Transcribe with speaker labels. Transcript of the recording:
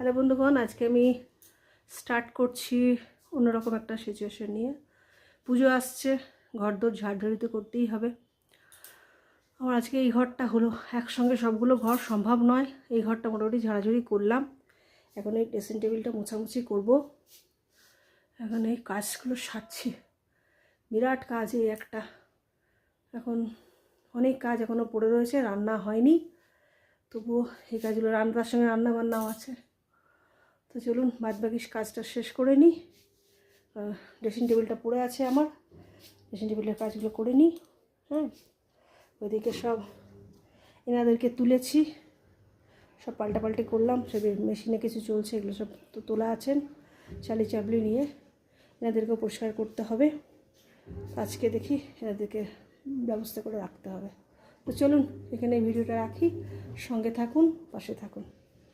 Speaker 1: Hello বন্ধুগণ, আজকে আমি স্টার্ট করছি অন্যরকম একটা সিচুয়েশন নিয়ে। পুজো আসছে ঘর দোর ঝাড়ঝাড়ি তো করতেই হবে। আমার আজকে এই ঘরটা হলো, একসঙ্গে সবগুলো ঘর সম্ভব নয়। এই ঘরটা মোটামুটি ঝাড়াঝাড়ি করলাম। এখন এই ড্রেসিং টেবিলটা মোছামুছি করব। এখন এই কাজগুলো সারছি। বিরাট কাজ এই একটা। এখন অনেক কাজ এখনও পড়ে রয়েছে, রান্না হয়নি। তবুও এই কাজগুলো রান্নার সঙ্গে রান্না বান্নাও আছে। তো চলুন বাদ বাকি কাজটা শেষ করে নিই। ড্রেসিং টেবিলটা পড়ে আছে আমার। ড্রেসিং টেবিলের কাজগুলো করে নিই। হ্যাঁ ওইদিকে সব এনাদেরকে তুলেছি। সব পাল্টাপাল্টি করলাম, সব মেশিনে কিছু চলছে, এগুলো সব তো তোলা আছেন চালি চাবলি নিয়ে এনাদেরকেও পরিষ্কার করতে হবে। আজকে দেখি এনাদেরকে ব্যবস্থা করে রাখতে হবে। তো চলুন এখানে ভিডিওটা রাখি। সঙ্গে থাকুন, পাশে থাকুন।